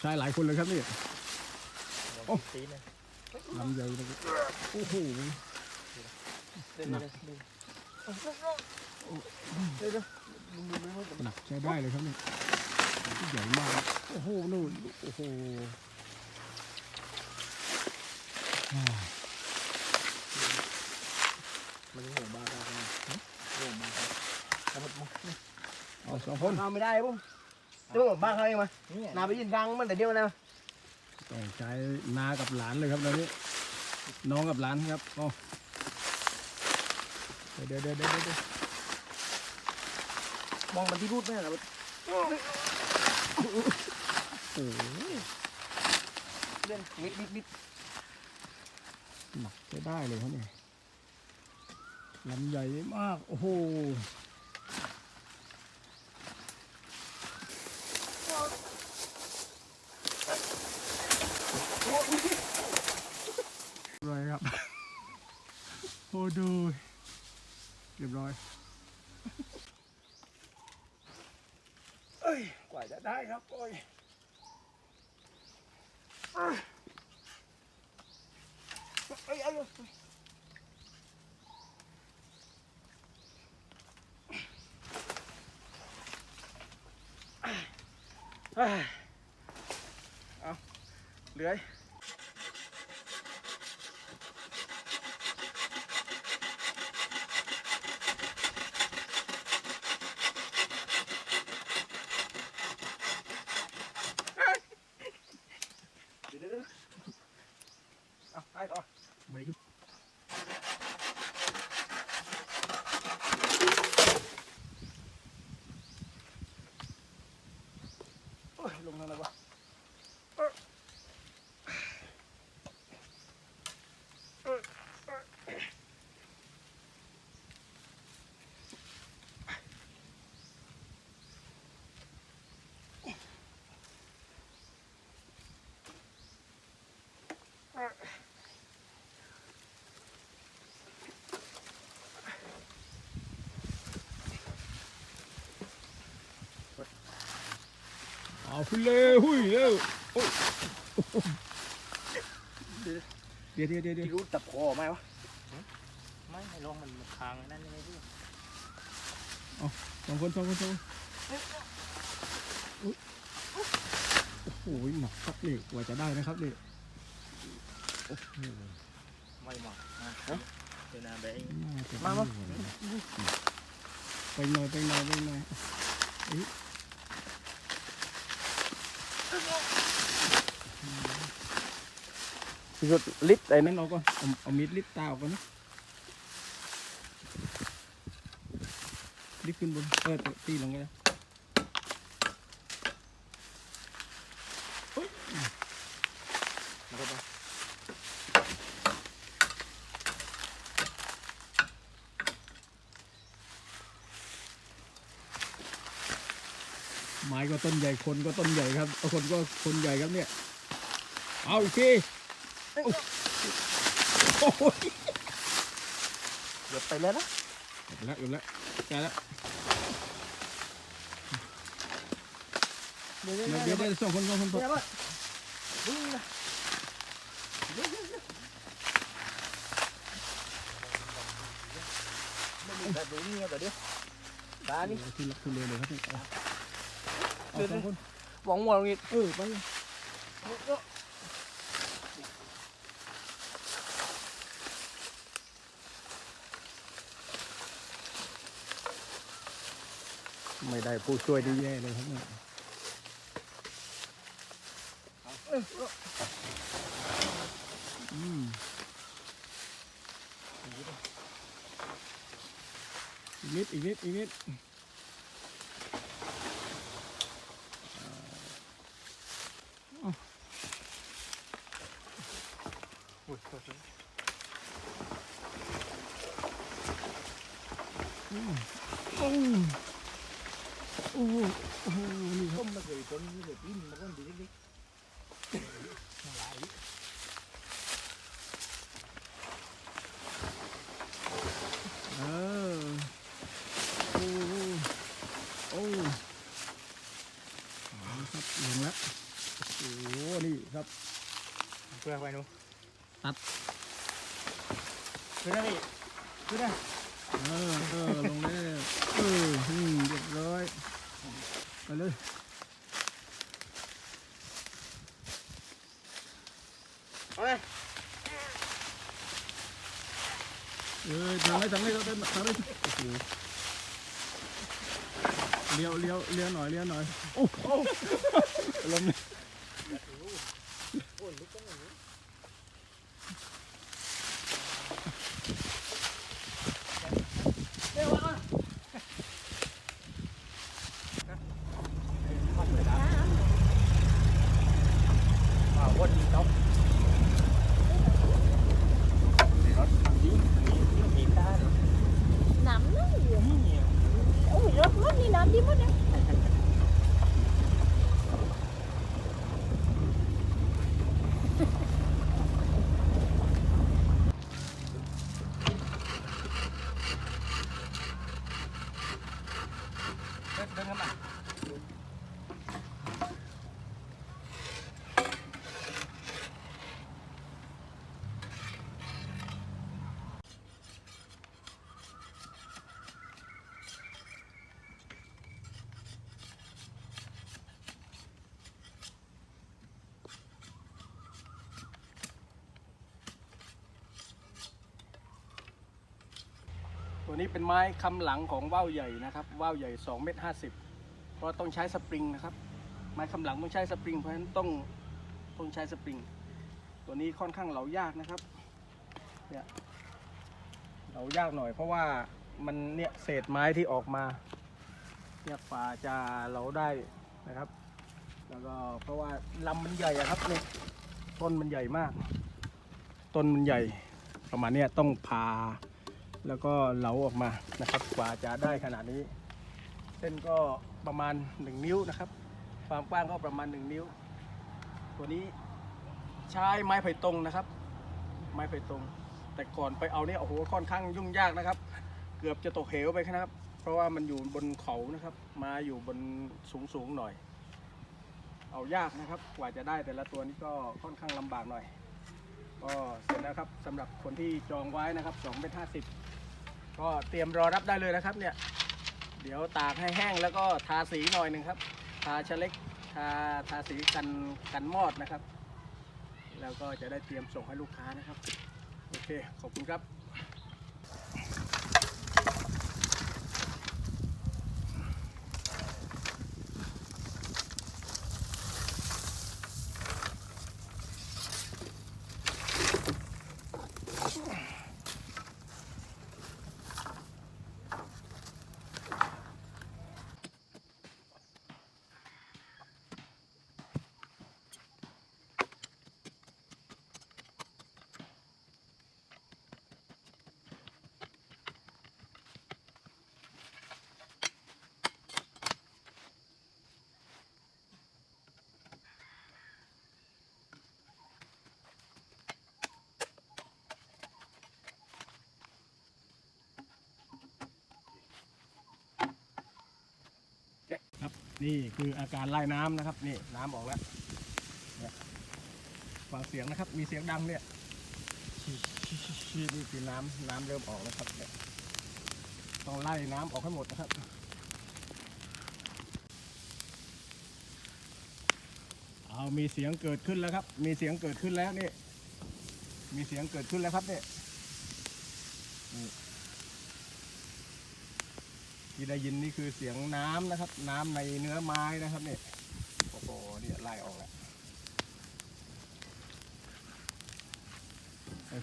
ใช้หลายคนเลยครับนี่โอ้ตีนเลยลำใหญ่เลยโอ้โหเดี๋ยวหนักเดี๋ยวเดี๋ยวเดี๋ยวเดี๋ยวมึงมึงมึงมึงหนักใช้ได้เลยครับนี่ใหญ่มากโอ้โหนู่นโอ้โหอ่ามันห่วงบ้าได้ไหมห่วงบ้าได้แต่มันมันเอาสองคนเอาไม่ได้ปุ๊บ จะบอกบ้านเขาเองมานาไปยืนกลางมันแต่เดียวนะต้องใช้นากับหลานเลยครับตอนนี้ น้องกับหลานครับเอาเดี๋ยวเดี๋ยวเดี๋ยวเดี๋ยวเดี๋ยวมองมันที่รูดไม่ได้หรอโอ้โหเล่นนิดนิดนิดหนักใช้ได้เลยครับนี่ลำใหญ่มาก โอ้โห ร้อยครับ โอ้ดู เรียบร้อย เอ้ย กว่าจะได้ครับโอ้ยเอ้ยเอ้ยเอ้ยเอ้ยเอาเลื้อยเดี๋ยวเดี๋ยวเดี๋ยว เอาไปต่อ ไม่ยุบ โอ้ยลงนั่นเลยวะ Ờ. เอาขึ้นเลยหุ้ยเร็วโอ้ยเดี๋ยวเดี๋ยวเดี๋ยวเดี๋ยวที่รู้ตับคอไหมวะไม่ให้ลงมันคางนั่นไม่รู้สองคนสองคนสองคนอุ๊ยโอ้โหหนักครับนี่กว่าจะได้นะครับนี่โอ้โหไม่เหมาะนะเดี๋ยวนะเบงน่าจะไม่ไหวนะไปหน่อยไปหน่อยไปหน่อยเอ้ย ที่ สุดลิตรไอ้ไอ้นั่นเราก็เอาเอามีดลิฟต์ตาออกก่อนนะลิฟต์ขึ้นบนเออตีลงไงนะนะครับไม้ก็ต้นใหญ่คนก็ต้นใหญ่ครับคนก็คนใหญ่ครับเนี่ย เอาอีกที เดี๋ยวไปแล้วนะหมดแล้วหมดแล้วแกแล้วเดี๋ยวเดี๋ยวเดี๋ยวเดี๋เดี๋ยยววเดี๋ยวสองคนสองคนเดี๋ยวมาดึงนะแบบนี้เดี๋ยวเดี๋ยวตานี่ที่รักที่เลยเลยครับนี่เอาเอาสองคนหวังหวังอีกเออไปเลย ไม่ได้ผู้ช่วยดีแย่เลยครับเนี่ยอืมอีกนิด อีกนิด อีกนิด อุ้ย โอ้โอ้โอ้โอ้นี่ครับ ต้มมาเคยต้นนี่เลยปิ้นมาก้อนดีเล็ก เออโอ้โอ้โอ้เอาละครับลงแล้ว โอ้โหนี่ ครับเพื่อไปนู้ตัดคือได้พี่คือได้เออเออลงเลยเอออืมเรียบร้อยไปเลยเอาเลยเออทางไหนทางไหนทางไหนทางไหนโอ้โหเลี้ยวเลี้ยวเลี้ยวหน่อยเลี้ยวหน่อยโอ้โหลม ว้าววนาะบรถทางนี้ทางนี้ที่มีด้าน nắm nó nhiều นี่ ui rớt mất đi nắm đi mất đi เดินเดินกันมา ตัว นี้เป็นไม้คำหลังของว่าวใหญ่นะครับว่าวใหญ่2เมตร50 เพราะต้องใช้สปริงนะครับ ไม้คำหลังต้องใช้สปริง เพราะฉะนั้นต้องต้องใช้สปริง ตัวนี้ค่อนข้างเหลายากนะครับเนี่ยเหลายากหน่อย เพราะว่ามันเนี่ยเศษไม้ที่ออกมาเนี่ยกว่าจะเหลาได้นะครับ แล้วก็เพราะว่าลำมันใหญ่ครับเนี่ยต้นมันใหญ่มาก ต้นมันใหญ่ประมาณเนี้ยต้องพา แล้วก็เหลาออกมานะครับกว่าจะได้ขนาดนี้ เส้นก็ประมาณ 1 นิ้วนะครับ ความกว้างก็ประมาณ 1 นิ้ว ตัวนี้ใช้ไม้ไผ่ตรงนะครับ ไม้ไผ่ตรง แต่ก่อนไปเอาเนี่ยโอ้โหค่อนข้างยุ่งยากนะครับ เกือบจะตกเหวไปนะครับ เพราะว่ามันอยู่บนเขานะครับ มาอยู่บนสูงสูงๆหน่อย เอายากนะครับ กว่าจะได้แต่ละตัวนี้ก็ค่อนข้างลำบากหน่อยก็เสร็จแล้วครับสำหรับคนที่จองไว้นะครับ2เมตร50 ก็เตรียมรอรับได้เลยนะครับเนี่ย เดี๋ยวตากให้แห้งแล้วก็ทาสีหน่อยหนึ่งครับ ทาชะเล็กทาทาสีกันกันมอดนะครับ แล้วก็จะได้เตรียมส่งให้ลูกค้านะครับ โอเค ขอบคุณครับ นี่คืออาการไล่น้ำนะครับ นี่น้ำออกแล้วฟังเสียงนะครับ มีเสียงดังเนี่ยชิชิชิชินี่คือน้ำน้ำเริ่มออกแล้วครับต้องไล่น้ำออกให้หมดนะครับเอามีเสียงเกิดขึ้นแล้วครับ มีเสียงเกิดขึ้นแล้วนี่ มีเสียงเกิดขึ้นแล้วครับเนี่ยนี่ ที่ได้ยินนี่คือเสียงน้ำนะครับ น้ำในเนื้อไม้นะครับเนี่ยโอ้โหเนี่ยไล่ออกแล้ว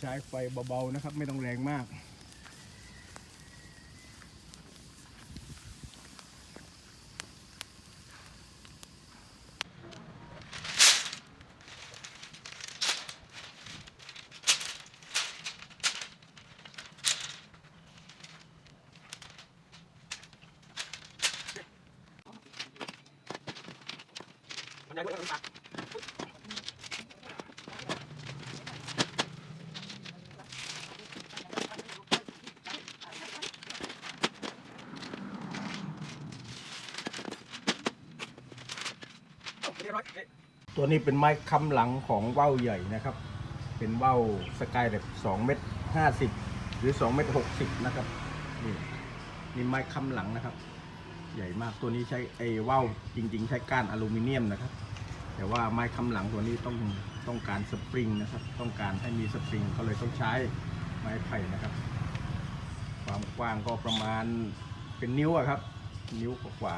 ใช้ไฟเบาๆนะครับ ไม่ต้องแรงมาก ตัวนี้เป็นไม้ค้ำหลังของว่าวใหญ่นะครับ เป็นว่าวสกายแบบสองเมตรห้าสิบหรือสองเมตรหกสิบนะครับนี่นี่ไม้ค้ำหลังนะครับ ใหญ่มากตัวนี้ใช้ไอ้ว่าวจริง ๆ ใช้ก้านอลูมิเนียมนะครับ แต่ว่าไม้ค้ำหลังตัวนี้ต้องต้องการสปริงนะครับ ต้องการให้มีสปริงก็เลยต้องใช้ไม้ไผ่นะครับ ความกว้างก็ประมาณเป็นนิ้วอะครับ นิ้วกว่า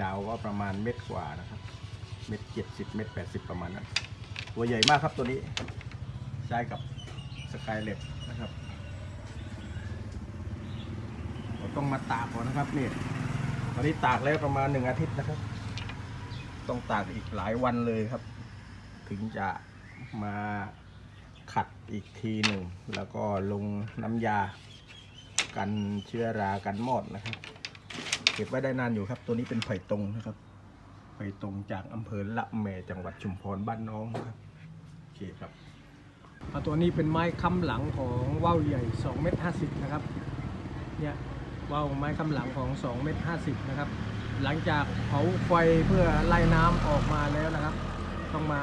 ยาวก็ประมาณเม็ดกว่านะครับ เม็ดเจ็ดสิบเม็ดแปดสิบประมาณนั้นตัวใหญ่มากครับตัวนี้ ใช้กับสกายเล็บนะครับเราต้องมาตากก่อนนะครับนี่ตอนนี้ตากแล้วประมาณหนึ่งอาทิตย์นะครับ ต้องตากอีกหลายวันเลยครับ ถึงจะมาขัดอีกทีหนึ่ง แล้วก็ลงน้ำยา กันเชื้อรากันมอดนะครับ เก็บไว้ได้นานอยู่ครับ ตัวนี้เป็นไผ่ตรงนะครับ ไผ่ตรงจากอำเภอละแมจังหวัดชุมพรบ้านน้องครับโอเคครับตัวนี้เป็นไม้ค้ำหลังของว่าวใหญ่2เมตร50นะครับเนี่ยว่าวไม้ค้ำหลังของ2เมตร50นะครับ หลังจากเผาไฟเพื่อไล่น้ำออกมาแล้วนะครับ ต้องมา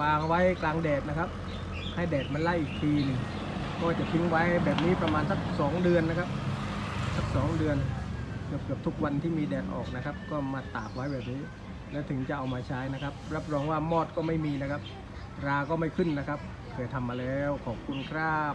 วางไว้กลางแดดนะครับ ให้แดดมันไล่อีกทีหนึงก็จะทิ้งไว้แบบนี้ประมาณสักสองเดือนนะครับ สักสองเดือน เกือบเกือบทุกวันที่มีแดดออกนะครับ ก็มาตากไว้แบบนี้ แล้วถึงจะเอามาใช้นะครับ รับรองว่ามอดก็ไม่มีนะครับ ราก็ไม่ขึ้นนะครับ เคยทำมาแล้วขอบคุณครับ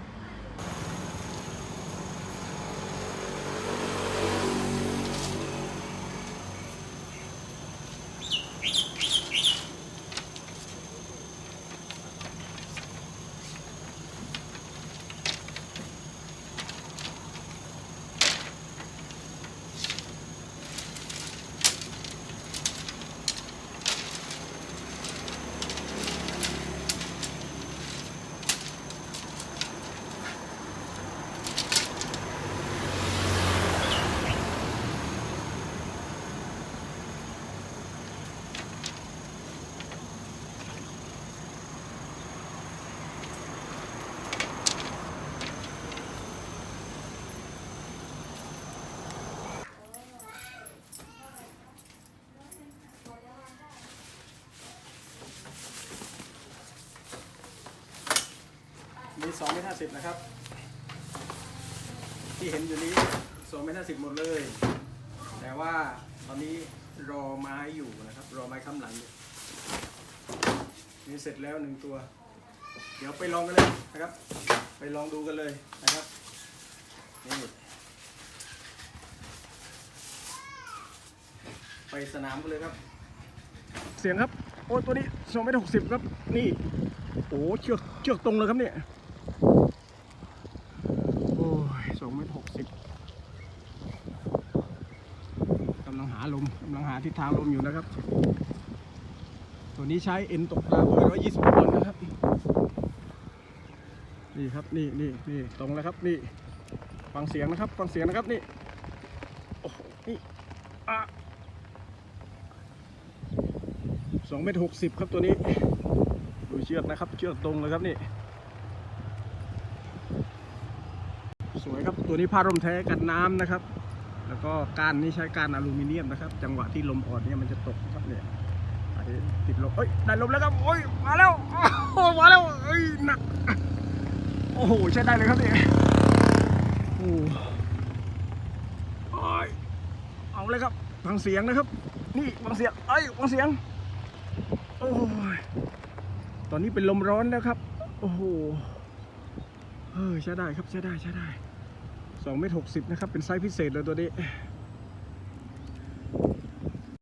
สองเมตรห้าสิบนะครับ ที่เห็นอยู่นี้สองเมตรห้าสิบหมดเลย แต่ว่าตอนนี้รอไม้อยู่นะครับ รอไม้ค้ำหลังอยู่นี่เสร็จแล้วหนึ่งตัว เดี๋ยวไปลองกันเลยนะครับ ไปลองดูกันเลยนะครับนี่ไปสนามกันเลยครับ เสียงครับ โอ้ตัวนี้สองเมตรหกสิบครับ นี่ โอ้เชือกเชือกตรงเลยครับเนี่ย โอ้ย สิบกำลังหาลมกำลังหาทิศทางลมอยู่นะครับ ตัวนี้ใช้เอ็นตกปลาเบอร์ร้อยยี่สิบปอนด์นะครับ นี่ครับนี่นี่นี่ตรงแล้วครับนี่ฟังเสียงนะครับฟังเสียงนะครับนี่โอ้โหนี่อะสองเมตรหกสิบครับตัวนี้ดูเชือกนะครับ เชือกตรงเลยครับนี่ สวยครับ ตัวนี้ผ้าร่มแท้กันน้ำนะครับ แล้วก็กานนี้ใช้กานอลูมิเนียมนะครับ จังหวะที่ลมอ่อนเนี่ยมันจะตกครับเนี่ยติดลมเอ้ยได้ลมแล้วครับโอ้ยมาแล้วโอ้มาแล้วเอ้ยหนักโอ้โหใช้ได้เลยครับเนี่ยโอ้โอ้ยเอาเลยครับฟังเสียงนะครับ นี่ฟังเสียงเอ้ยฟังเสียงโอ้ยตอนนี้เป็นลมร้อนแล้วครับ โอ้โหเออใช้ได้ครับใช้ได้ใช้ได้ สองเมตรหกสิบนะครับเป็นไซส์พิเศษเลยตัวนี้